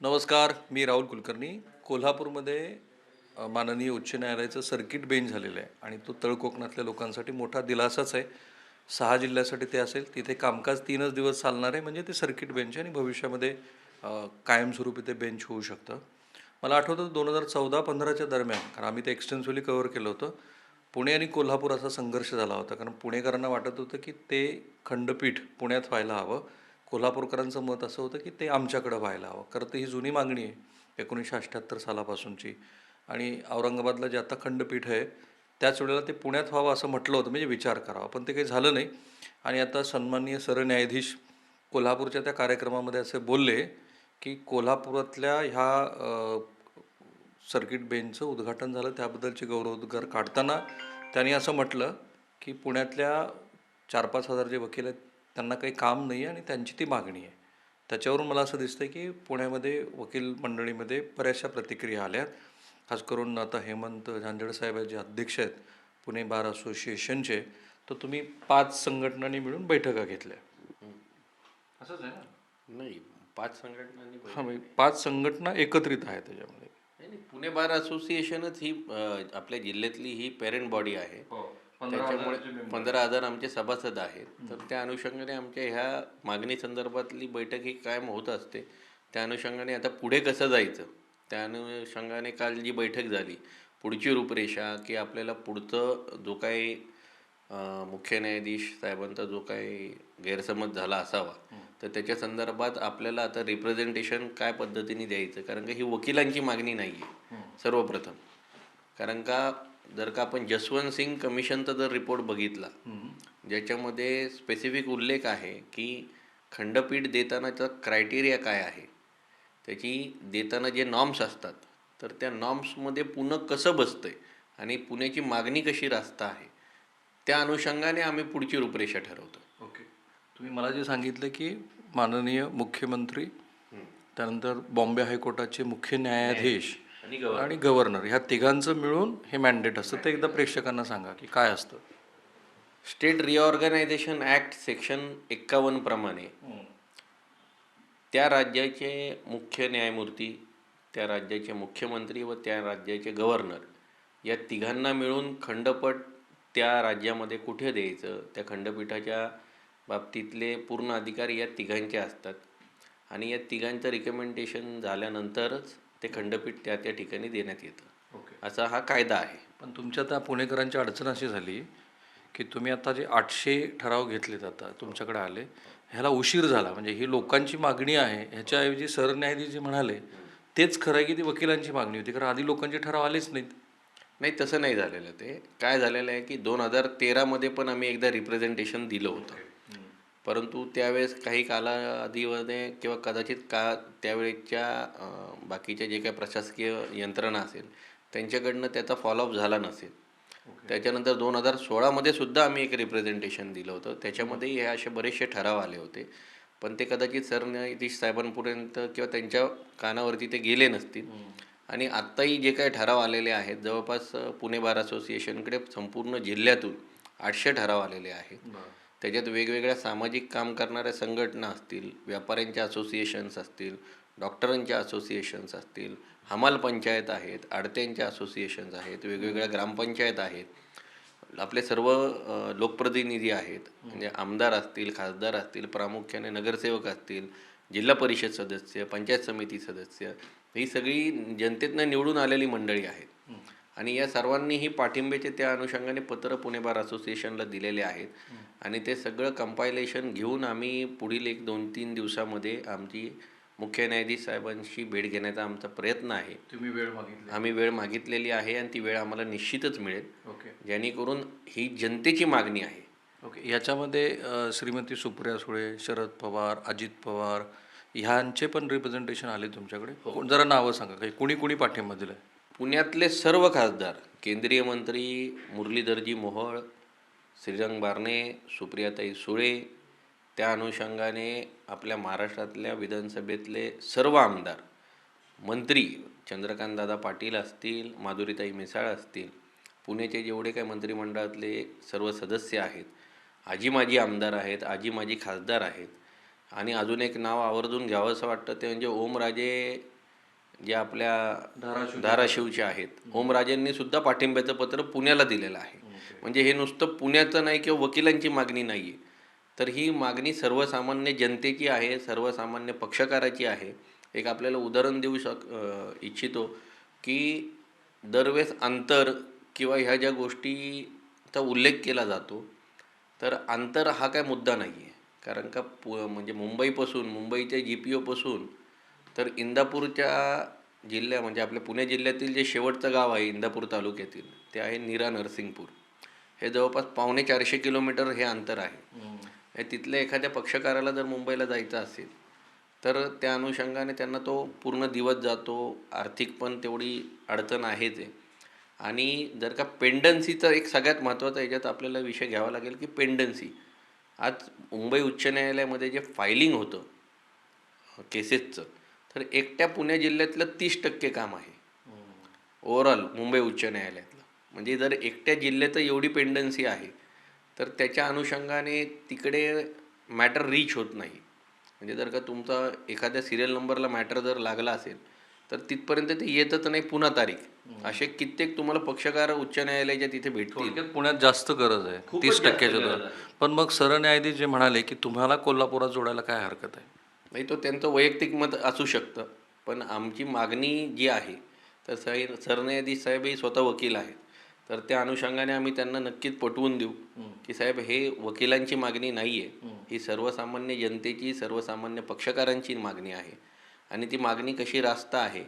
नमस्कार मी राहुल कुलकर्णी. कोल्हापूरमध्ये माननीय उच्च न्यायालयाचं सर्किट बेंच झालेलं आहे आणि तो तळ कोकणातल्या लोकांसाठी मोठा दिलासाच आहे. सहा जिल्ह्यासाठी ते असेल तिथे कामकाज तीनच दिवस चालणार आहे म्हणजे ते सर्किट बेंच आहे आणि भविष्यामध्ये कायमस्वरूपी ते बेंच होऊ शकतं. मला आठवतं दोन हजार चौदा पंधराच्या दरम्यान कारण आम्ही ते एक्सटेन्सिव्हली कव्हर केलं होतं पुणे आणि कोल्हापूर असा संघर्ष झाला होता. कारण पुणेकरांना वाटत होतं की ते खंडपीठ पुण्यात व्हायला हवं. कोल्हापूरकरांचं मत असं होतं की ते आमच्याकडं व्हायला हवं. खरं तर ही जुनी मागणी आहे एकोणीसशे अठ्ठ्याहत्तर सालापासूनची आणि औरंगाबादला जे आता खंडपीठ आहे त्याच वेळेला ते पुण्यात व्हावं असं म्हटलं होतं म्हणजे विचार करावा. पण ते काही झालं नाही. आणि आता सन्माननीय सरन्यायाधीश कोल्हापूरच्या त्या कार्यक्रमामध्ये असे बोलले की कोल्हापुरातल्या ह्या सर्किट बेंचचं उद्घाटन झालं त्याबद्दलचे गौरवोद्गार काढताना त्यांनी असं म्हटलं की पुण्यातल्या चार पाच हजार जे वकील आहेत त्यांना काही काम नाही आहे आणि त्यांची ती मागणी आहे. त्याच्यावरून मला असं दिसतं की पुण्यामध्ये वकील मंडळीमध्ये बऱ्याचशा प्रतिक्रिया आल्या आहेत. खास करून आता हेमंत झांझड साहेब आहेत जे अध्यक्ष आहेत पुणे बार असोसिएशनचे तर तुम्ही पाच संघटनांनी मिळून बैठका घेतल्या. असंच आहे ना? नाही पाच संघटनांनी हां पाच संघटना एकत्रित आहेत त्याच्यामध्ये. नाही पुणे बार असोसिएशनच ही आपल्या जिल्ह्यातली ही पेरेंट बॉडी आहे. त्याच्यामुळे पंधरा हजार आमचे सभासद आहेत. तर त्या अनुषंगाने आमच्या ह्या मागणी संदर्भातली बैठक ही कायम होत असते. त्या अनुषंगाने आता पुढे कसं जायचं? त्या अनुषंगाने काल जी बैठक झाली पुढची रूपरेषा की आपल्याला पुढचं जो काही मुख्य न्यायाधीश साहेबांचा जो काही गैरसमज झाला असावा तर त्याच्या संदर्भात आपल्याला आता रिप्रेझेंटेशन काय पद्धतीने द्यायचं? कारण का ही वकिलांची मागणी नाही आहे सर्वप्रथम. कारण का जर का आपण जसवंत सिंग कमिशनचा जर रिपोर्ट बघितला ज्याच्यामध्ये स्पेसिफिक उल्लेख आहे की खंडपीठ देतानाचा क्रायटेरिया काय आहे त्याची देताना जे नॉर्म्स असतात तर त्या नॉर्म्समध्ये पुणे कसं बसतंय आणि पुण्याची मागणी कशी रास्त आहे त्या अनुषंगाने आम्ही पुढची रूपरेषा ठरवतो ओके. तुम्ही मला जे सांगितलं की माननीय मुख्यमंत्री त्यानंतर बॉम्बे हायकोर्टाचे मुख्य न्यायाधीश आणि आणि गव्हर्नर ह्या तिघांचं मिळून हे मॅन्डेट असतं. ते एकदा प्रेक्षकांना सांगा की काय असतं? स्टेट रिऑर्गनायझेशन ॲक्ट सेक्शन एक्कावन्न प्रमाणे त्या राज्याचे मुख्य न्यायमूर्ती त्या राज्याचे मुख्यमंत्री व त्या राज्याचे गव्हर्नर या तिघांना मिळून खंडपट त्या राज्यामध्ये कुठे द्यायचं? त्या खंडपीठाच्या बाबतीतले पूर्ण अधिकार या तिघांचे असतात. आणि या तिघांचं रिकमेंडेशन झाल्यानंतरच ते खंडपीठ त्या त्या ठिकाणी देण्यात येतं. ओके. असा हा कायदा आहे. पण तुमच्या त्या पुणेकरांची अडचण अशी झाली की तुम्ही आता जे आठशे ठराव घेतलेत आता तुमच्याकडे आले ह्याला उशीर झाला. म्हणजे ही लोकांची मागणी आहे ह्याच्याऐवजी सरन्यायाधीश जे म्हणाले तेच खरं आहे की ती वकिलांची मागणी होती? कारण आधी लोकांचे ठराव आलेच नाहीत. नाही तसं नाही झालेलं ते. काय झालेलं आहे की दोन हजार तेरामध्ये पण आम्ही एकदा रिप्रेझेंटेशन दिलं होतं. परंतु त्यावेळेस काही कालावधीमध्ये किंवा कदाचित का त्यावेळेच्या बाकीच्या जे काही प्रशासकीय यंत्रणा असेल त्यांच्याकडनं त्याचा फॉलोअप झाला नसेल. त्याच्यानंतर दोन हजार सोळामध्ये सुद्धा आम्ही एक रिप्रेझेंटेशन दिलं होतं. त्याच्यामध्ये हे असे बरेचसे ठराव आले होते. पण ते कदाचित सरन्यायाधीश साहेबांपर्यंत किंवा त्यांच्या कानावरती ते गेले नसतील. आणि आत्ताही जे काही ठराव आलेले आहेत जवळपास पुणे बार असोसिएशनकडे संपूर्ण जिल्ह्यातून आठशे ठराव आलेले आहेत. त्याच्यात वेगवेगळ्या सामाजिक काम करणाऱ्या संघटना असतील व्यापाऱ्यांच्या असोसिएशन्स असतील डॉक्टरांच्या असोसिएशन्स असतील हमाल पंचायत आहेत आडत्यांच्या असोसिएशन्स आहेत वेगवेगळ्या ग्रामपंचायत आहेत. आपले सर्व लोकप्रतिनिधी आहेत. म्हणजे आमदार असतील खासदार असतील प्रामुख्याने नगरसेवक असतील जिल्हा परिषद सदस्य पंचायत समिती सदस्य ही सगळी जनतेतनं निवडून आलेली मंडळी आहेत. आणि या सर्वांनीही पाठिंब्याचे त्या अनुषंगाने पत्र पुणे बार असोसिएशनला दिलेले आहेत. आणि ते सगळं कंपायलेशन घेऊन आम्ही पुढील एक दोन तीन दिवसामध्ये आमची मुख्य न्यायाधीश साहेबांशी भेट घेण्याचा आमचा प्रयत्न आहे. तुम्ही वेळ मागितली. आम्ही वेळ मागितलेली आहे आणि ती वेळ आम्हाला निश्चितच मिळेल. ओके. जेणेकरून ही जनतेची मागणी आहे. ओके. याच्यामध्ये श्रीमती सुप्रिया सुळे शरद पवार अजित पवार ह्यांचे पण रिप्रेझेंटेशन आले तुमच्याकडे? कोण- जरा नावं सांगा. काही कुणी कुणी पाठिंबा दिलाय? पुण्यातले सर्व खासदार केंद्रीय मंत्री मुरलीधरजी मोहोळ श्रीरंग बारणे सुप्रियाताई सुळे त्या अनुषंगाने आपल्या महाराष्ट्रातल्या विधानसभेतले सर्व आमदार मंत्री चंद्रकांतदादा पाटील असतील माधुरीताई मिसाळ असतील पुण्याचे जेवढे काही मंत्रिमंडळातले सर्व सदस्य आहेत आजी माजी आमदार आहेत आजी माजी खासदार आहेत आणि अजून एक नाव आवर्जून घ्यावं असं वाटतं ते म्हणजे ओमराजे जे आपल्या धाराशिवचे आहेत. ओमराजेंनी सुद्धा पाठिंब्याचं पत्र पुण्याला दिलेलं आहे. म्हणजे हे नुसतं पुण्याचं नाही किंवा वकिलांची मागणी नाही आहे तर ही मागणी सर्वसामान्य जनतेची आहे सर्वसामान्य पक्षकाराची आहे. एक आपल्याला उदाहरण देऊ शक इच्छितो की दरवेळेस अंतर किंवा ह्या ज्या गोष्टीचा उल्लेख केला जातो तर अंतर हा काय मुद्दा नाही आहे कारण का पु म्हणजे मुंबईपासून मुंबईच्या जी पी ओपासून तर इंदापूरच्या जिल्ह्या म्हणजे आपल्या पुणे जिल्ह्यातील जे शेवटचं गाव आहे इंदापूर तालुक्यातील ते आहे नीरा नरसिंगपूर. हे जवळपास पावणे चारशे किलोमीटर हे अंतर आहे. हे तिथल्या एखाद्या पक्षकाराला जर मुंबईला जायचं असेल तर त्या अनुषंगाने त्यांना तो पूर्ण दिवस जातो. आर्थिक पण तेवढी अडचण आहेच आहे. आणि जर का पेंडन्सीचा एक सगळ्यात महत्त्वाचा याच्यात आपल्याला विषय घ्यावा लागेल की पेंडन्सी. आज मुंबई उच्च न्यायालयामध्ये जे फायलिंग होतं केसेसचं तर एकट्या पुणे जिल्ह्यातलं तीस टक्के काम आहे. ओव्हरऑल मुंबई उच्च न्यायालयातलं म्हणजे जर एकट्या जिल्ह्यात एवढी पेंडन्सी आहे तर त्याच्या अनुषंगाने तिकडे मॅटर रीच होत नाही. म्हणजे जर का तुमचा एखाद्या सिरियल नंबरला मॅटर जर लागला असेल तर तिथपर्यंत ते येतच नाही पुन्हा तारीख. असे कित्येक तुम्हाला पक्षकार उच्च न्यायालयाच्या तिथे भेटतील. पुण्यात जास्त गरज आहे. तीस टक्क्याच्या दर. पण मग सरन्यायाधीश जे म्हणाले की तुम्हाला कोल्हापुरात जोडायला काय हरकत आहे? नाही तो त्यांचं वैयक्तिक मत असू शकतं. पण आमची मागणी जी आहे तर साई सरन्यायाधीश साहेब हे स्वतः वकील आहेत. तर त्या अनुषंगाने आम्ही त्यांना नक्कीच पटवून देऊ की साहेब हे वकिलांची मागणी नाही आहे ही सर्वसामान्य जनतेची सर्वसामान्य पक्षकारांची मागणी आहे. आणि ती मागणी कशी रास्त आहे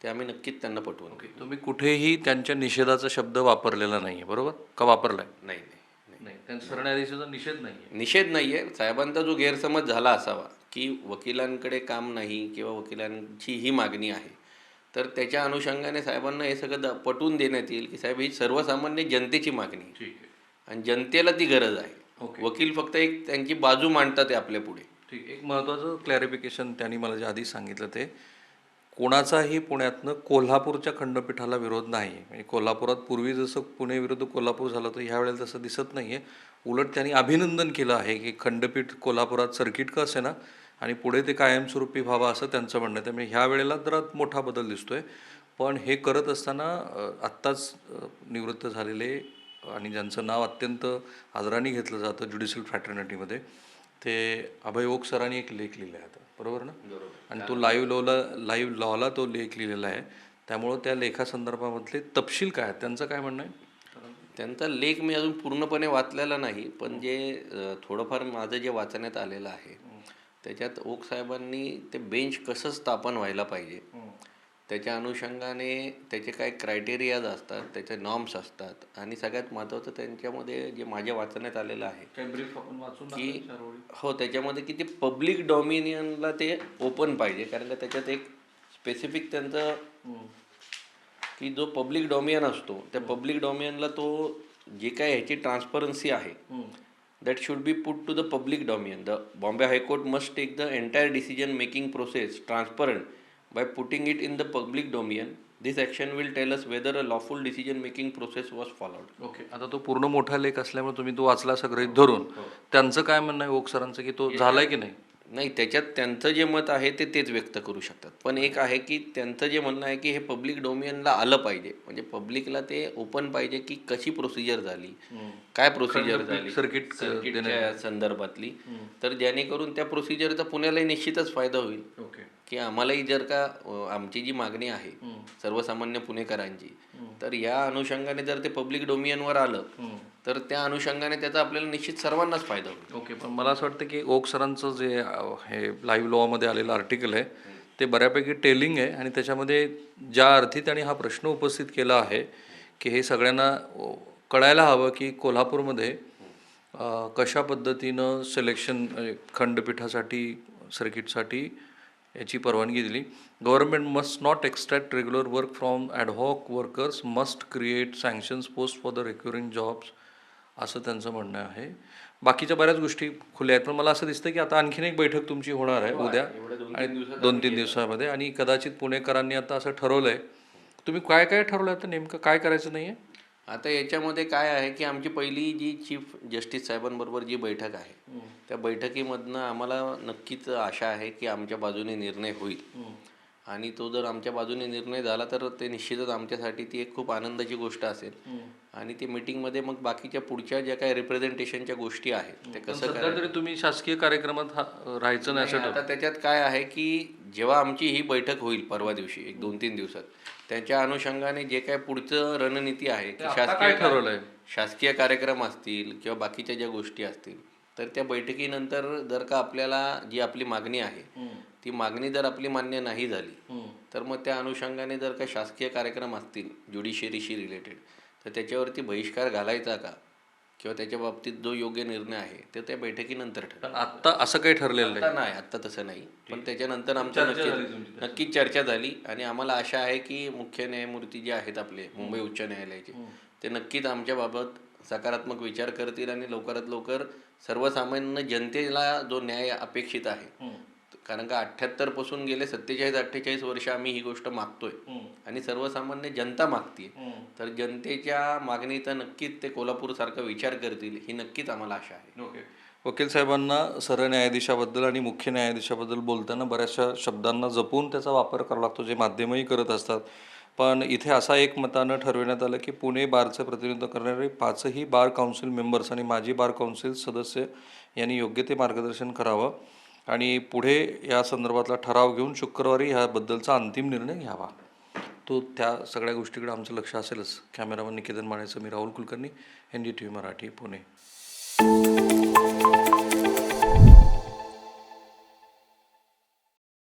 ते आम्ही नक्कीच त्यांना पटवून देऊ. तुम्ही कुठेही त्यांच्या निषेधाचा शब्द वापरलेला नाही आहे बरोबर? का वापरलाय? नाही नाही नाही. त्यांचा सरन्यायाधीशाचा निषेध नाही आहे निषेध नाही आहे साहेबांचा जो गैरसमज झाला असावा की वकिलांकडे काम नाही किंवा वकिलांची ही मागणी आहे तर त्याच्या अनुषंगाने साहेबांना हे सगळं द- पटवून देण्यात येईल की साहेब ही सर्वसामान्य जनतेची मागणी आहे. ठीक आहे. आणि जनतेला ती गरज आहे. ओके. वकील फक्त एक त्यांची बाजू मांडतात आपल्या पुढे. ठीक एक महत्त्वाचं क्लॅरिफिकेशन त्यांनी मला जे आधी सांगितलं ते कोणाचाही पुण्यातनं कोल्हापूरच्या खंडपीठाला विरोध नाही आहे म्हणजे कोल्हापुरात पूर्वी जसं पुणे विरुद्ध कोल्हापूर झालं तर ह्या वेळेला तसं दिसत नाही आहे उलट त्यांनी अभिनंदन केलं आहे की खंडपीठ कोल्हापुरात सर्किट का असे ना आणि पुढे ते कायमस्वरूपी व्हावं असं त्यांचं म्हणणं आहे. त्यामुळे ह्या वेळेला जरा मोठा बदल दिसतोय. पण हे करत असताना आत्ताच निवृत्त झालेले आणि ज्यांचं नाव अत्यंत आदराने घेतलं जातं ज्युडिशियल फ्रॅटर्निटीमध्ये ते अभय ओक सरांनी एक लेख लिहिला आहे आता. बरोबर ना? आणि तो लाईव्ह लॉला लाईव्ह लॉला तो लेख लिहिलेला आहे. त्यामुळं त्या लेखासंदर्भामधले तपशील काय आहेत? त्यांचं काय म्हणणं आहे? त्यांचा लेख मी अजून पूर्णपणे वाचलेला नाही पण जे थोडंफार माझं जे वाचण्यात आलेलं आहे त्याच्यात ओक साहेबांनी ते बेंच कसं स्थापन व्हायला पाहिजे? त्याच्या अनुषंगाने त्याचे काय क्रायटेरियाज असतात त्याचे नॉर्म्स असतात आणि सगळ्यात महत्त्वाचं त्यांच्यामध्ये जे माझ्या वाचण्यात आलेलं आहे की? हो त्याच्यामध्ये की ते पब्लिक डॉमिनियनला ते ओपन पाहिजे कारण का त्याच्यात एक स्पेसिफिक त्यांचं की जो पब्लिक डॉमियन असतो त्या पब्लिक डॉमियनला तो जे काय ह्याची ट्रान्सपरन्सी आहे that should be put to the public domain the Bombay high court must take the entire decision making process transparent by putting it in the public domain this action will tell us whether a lawful decision making process was followed okay आता तो पूर्ण मोठा लेख असल्यामुळे तुम्ही तो वाचला सगळं धरून. त्यांचं काय म्हणणं आहे ओक सरांचं की तो झालाय की नाही? नाही त्याच्यात त्यांचं जे मत आहे ते तेच व्यक्त करू शकतात. पण एक आहे की त्यांचं जे म्हणणं आहे की हे पब्लिक डोमियनला आलं पाहिजे. म्हणजे पब्लिकला ते ओपन पाहिजे की कशी प्रोसिजर झाली काय प्रोसिजर झाली सर्किट सर्किटच्या संदर्भातली. तर जेणेकरून त्या प्रोसिजरचा पुण्यालाही निश्चितच फायदा होईल. की आम्हालाही जर का आमची जी मागणी आहे सर्वसामान्य पुणेकरांची तर या अनुषंगाने जर ते पब्लिक डोमियनवर आलं तर त्या अनुषंगाने त्याचा आपल्याला निश्चित सर्वांनाच फायदा होईल. ओके पण मला असं वाटतं की ओक सरांचं जे हे लाईव्ह लॉमध्ये आलेलं आर्टिकल आहे ते बऱ्यापैकी टेलिंग आहे आणि त्याच्यामध्ये ज्या अर्थी त्यांनी हा प्रश्न उपस्थित केला आहे की हे सगळ्यांना कळायला हवं की कोल्हापूरमध्ये कशा पद्धतीनं सिलेक्शन खंडपीठासाठी सर्किटसाठी याची परवानगी दिली. Government must not extract regular work from ad hoc workers must create sanctions post for the recurring jobs असं त्यांचं म्हणणं आहे. बाकीच्या बऱ्याच गोष्टी खुल्या आहेत पण मला असं दिसतं की आता आणखीन एक बैठक तुमची होणार आहे उद्या आणि दोन तीन दिवसामध्ये. आणि कदाचित पुणेकरांनी आता असं ठरवलं आहे तुम्ही काय काय ठरवलं आता नेमकं? काय करायचं नाही आहे आता याच्यामध्ये काय आहे की आमची पहिली जी चीफ जस्टिस साहेबांबरोबर जी बैठक आहे त्या बैठकीमधनं आम्हाला नक्कीच आशा आहे की आमच्या बाजूने निर्णय होईल. आणि तो जर आमच्या बाजूने निर्णय झाला तर ते निश्चितच आमच्यासाठी ती एक खूप आनंदाची गोष्ट असेल. आणि ती मीटिंगमध्ये मग बाकीच्या पुढच्या ज्या काही रिप्रेझेंटेशनच्या गोष्टी आहेत ते कसं तरी तुम्ही शासकीय कार्यक्रमात राहायचं नाही आता त्याच्यात काय आहे की जेव्हा आमची ही बैठक होईल परवा दिवशी एक दोन तीन दिवसात त्याच्या अनुषंगाने जे काय पुढचं रणनीती आहे की शासकीय ठरवलंय? शासकीय कार्यक्रम असतील किंवा बाकीच्या ज्या गोष्टी असतील तर त्या बैठकीनंतर जर का आपल्याला जी आपली मागणी आहे ती मागणी जर आपली मान्य नाही झाली तर मग त्या अनुषंगाने जर का शासकीय कार्यक्रम असतील ज्युडिशियरीशी रिलेटेड तर त्याच्यावरती बहिष्कार घालायचा का? किंवा त्याच्या बाबतीत जो योग्य निर्णय आहे ते त्या बैठकीनंतर ठरेल. आत्ता असं काही ठरलेलं नाही. आता नाही आता तसं नाही. पण त्याच्यानंतर आमच्या नक्की नक्कीच चर्चा झाली. आणि आम्हाला आशा आहे की मुख्य न्यायमूर्ती जे आहेत आपले मुंबई उच्च न्यायालयाचे ते नक्कीच आमच्या बाबत सकारात्मक विचार करतील आणि लवकरात लवकर सर्वसामान्य जनतेला जो न्याय अपेक्षित आहे कारण का अठ्ठ्याहत्तरपासून गेले सत्तेचाळीस अठ्ठेचाळीस वर्ष आम्ही ही गोष्ट मागतोय. आणि सर्वसामान्य जनता मागतीये. तर जनतेच्या मागणीचा नक्कीच ते कोल्हापूर सारखा विचार करतील ही नक्कीच आम्हाला आशा आहे. ओके. वकील साहेबांना सरन्यायाधीशाबद्दल आणि मुख्य न्यायाधीशाबद्दल बोलताना बऱ्याचशा शब्दांना जपून त्याचा वापर करावा लागतो जे माध्यमही करत असतात. पण इथे असा एक मतानं ठरविण्यात आलं की पुणे बारचं प्रतिनिधित्व करणारे पाचही बार काउन्सिल मेंबर्स आणि माजी बार काउन्सिल सदस्य यांनी योग्य ते मार्गदर्शन करावं. आणि पुढे या संदर्भातला ठराव घेऊन शुक्रवारी ह्याबद्दलचा अंतिम निर्णय घ्यावा. तो त्या सगळ्या गोष्टीकडे आमचं लक्ष असेलच. कॅमेरामन निकेतन मानेचं मी Rahul Kulkarni N D T V Marathi Pune.